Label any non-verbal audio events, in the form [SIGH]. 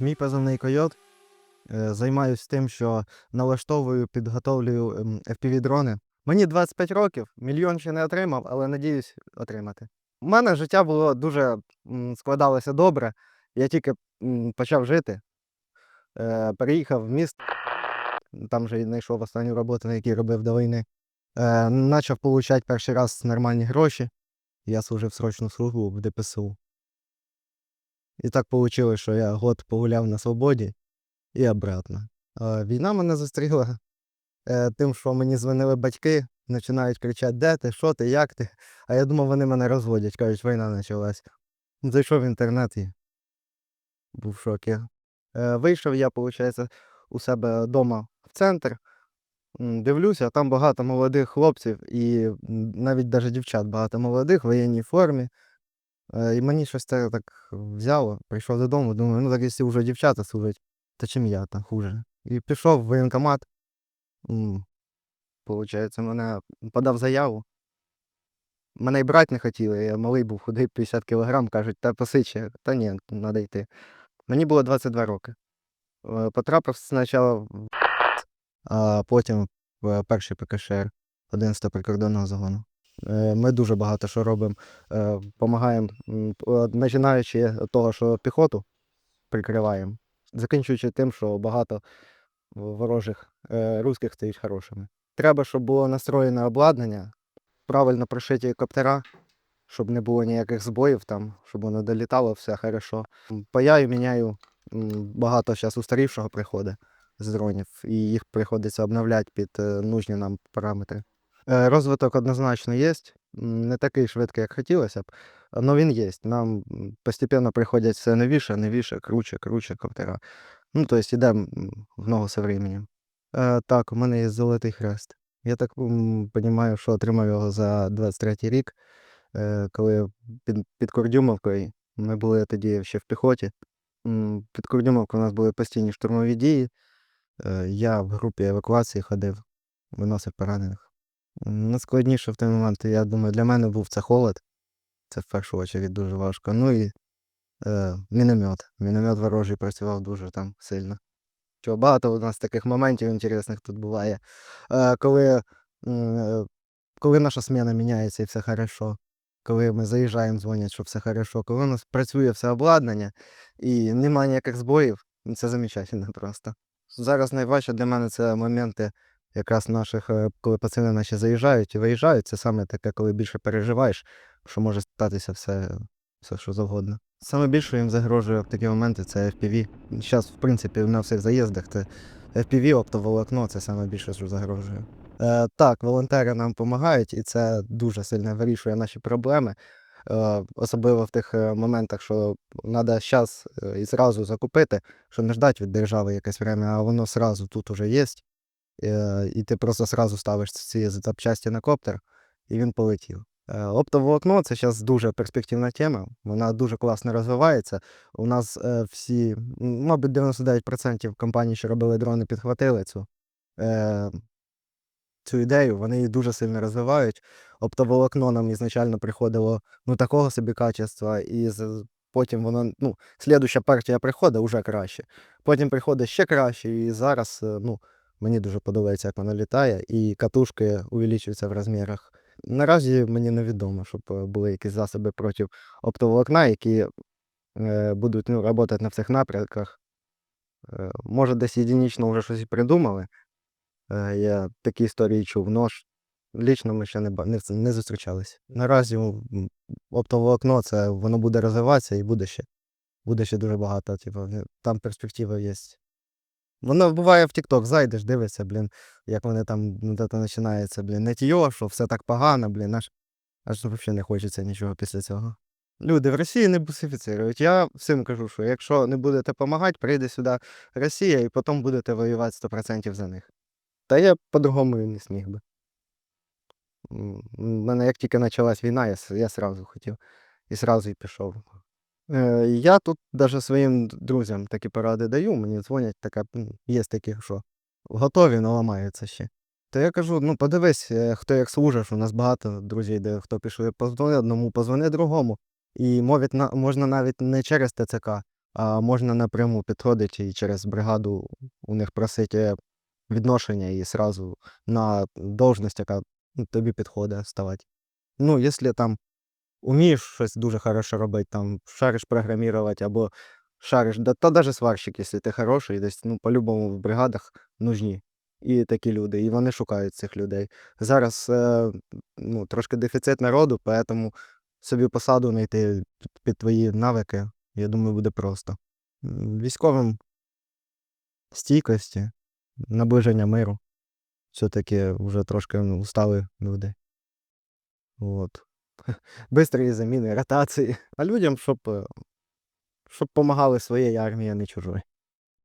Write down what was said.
Мій позивний койот. Е, Займаюсь тим, що налаштовую, підготовлюю ем, FPV-дрони. Мені 25 років, мільйон ще не отримав, але надіюсь отримати. У мене життя було дуже складалося добре. Я тільки почав жити, е, переїхав в місто, там вже знайшов останню роботу, на якій робив до війни. Е, Начав отримати перший раз нормальні гроші. Я служив срочну службу в ДПСУ. І так вийшло, що я год погуляв на свободі і обратно. Війна мене зустріла е, тим, що мені дзвонили батьки, починають кричати, де ти, що ти, як ти. А я думав, вони мене розводять, кажуть, війна почалась. Зайшов в інтернет і був в шокі. Е, вийшов я, виходить, у себе вдома в центр. Дивлюся, там багато молодих хлопців і навіть навіть дівчат багато молодих в воєнній формі. І мені щось так взяло. Прийшов додому, думаю, ну так якщо вже дівчата служать, то чим я там хуже. І пішов в воєнкомат. Получається, мене подав заяву. Мене й брати не хотіли, я малий був худий 50 кілограм, кажуть, та посиче, та ні, треба йти. Мені було 22 роки. Потрапив спочатку, в а потім в перший ПКШР 11 прикордонного загону. Е, Ми дуже багато що робимо. Допомагаємо, починаючи з того, що піхоту прикриваємо, закінчуючи тим, що багато ворожих е, русських стоїть хорошими. Треба, щоб було настроєне обладнання, правильно прошиті коптера, щоб не було ніяких збоїв там, щоб воно долітало, все хорошо. Паяю, міняю багато зараз устарівшого приходить з дронів, і їх приходиться обновляти під е, нужні нам параметри. Е, Розвиток однозначно є. Не такий швидкий, як хотілося б, але він є. Нам постійно приходять все новіше, новіше, круче, круче коптера. Ну, тобто йдемо в ногу з временем. Е, так, у мене є золотий хрест. Я так розумію, що отримав його за 23 рік, коли під, під Курдюмовкою ми були тоді ще в піхоті. Під Курдюмовкою у нас були постійні штурмові дії. Е, Я в групі евакуації ходив, виносив поранених. Найскладніше в той момент, я думаю, для мене був це холод. Це в першу чергу дуже важко. Ну і е, міномет. Міномет ворожий працював дуже там сильно. Що багато у нас таких моментів інтересних тут буває. Е, коли, е, коли наша сміна міняється і все хорошо. Коли ми заїжджаємо, дзвонять, що все хорошо. Коли у нас працює все обладнання і немає ніяких збоїв, це замечательно [LAUGHS] просто. Зараз найважче для мене це моменти якраз наших, е, коли пацани наші заїжджають і виїжджають. Це саме таке, коли більше переживаєш, що може статися все, все що завгодно. Саме більше їм загрожує в такі моменти це FPV. Зараз, в принципі, на всіх заїздах це FPV, оптоволокно, це саме більше, що загрожує. Е, так, волонтери нам допомагають, і це дуже сильно вирішує наші проблеми. Е, особливо в тих е, моментах, що треба зараз і зразу закупити, що не ждати від держави якесь время, а воно зразу тут уже є. І ти просто зразу ставиш ці запчасті на коптер, і він полетів. Е, Оптоволокно це зараз дуже перспективна тема. Вона дуже класно розвивається. У нас е, всі, мабуть, 99% компаній, що робили дрони, підхватили цю, е, цю ідею. Вони її дуже сильно розвивають. Оптоволокно нам ізначально приходило ну, такого собі качества, і потім воно, ну, слідуща партія приходить вже краще. Потім приходить ще краще, і зараз, е, ну, Мені дуже подобається, як воно літає, і катушки увеличуються в розмірах. Наразі мені невідомо, щоб е, були якісь засоби проти оптоволокна, які е, будуть ну, працювати на всіх напрямках. Е, може, десь єдинічно вже щось придумали. Е, я такі історії чув, но ж лічно ми ще не, не, не зустрічались. Наразі оптоволокно це воно буде розвиватися і буде ще. Буде ще дуже багато. Типу, там перспективи є. Воно буває в TikTok, зайдеш, дивишся, блін, як вони там ну, це починається, блін, не тіо, що все так погано, блін, аж, аж взагалі не хочеться нічого після цього. Люди в Росії не бусифіцирують. Я всім кажу, що якщо не будете допомагати, прийде сюди Росія і потім будете воювати 100% за них. Та я по-другому і не сміг би. У мене як тільки почалась війна, я, я сразу хотів. І сразу і пішов. Е, Я тут навіть своїм друзям такі поради даю, мені дзвонять, така, є такі, що готові, але ламаються ще. То я кажу, ну подивись, е, хто як служиш, у нас багато друзів, де хто пішли, позвони одному, позвони другому. І мовить, можна навіть не через ТЦК, а можна напряму підходити і через бригаду у них просити відношення і сразу на должність, яка ну, тобі підходить ставати. Ну, якщо там умієш щось дуже хорошо робити, там шариш програмувати або шариш, да, та навіть сварщик, якщо ти хороший, десь ну, по-любому в бригадах нужні. І такі люди, і вони шукають цих людей. Зараз е, ну, трошки дефіцит народу, тому собі посаду знайти під твої навики, я думаю, буде просто. Військовим стійкості, наближення миру. Все-таки вже трошки ну, устали люди. От. [LAUGHS] Бистрі заміни, ротації. А людям, щоб, щоб допомагали своєї армії, а не чужої.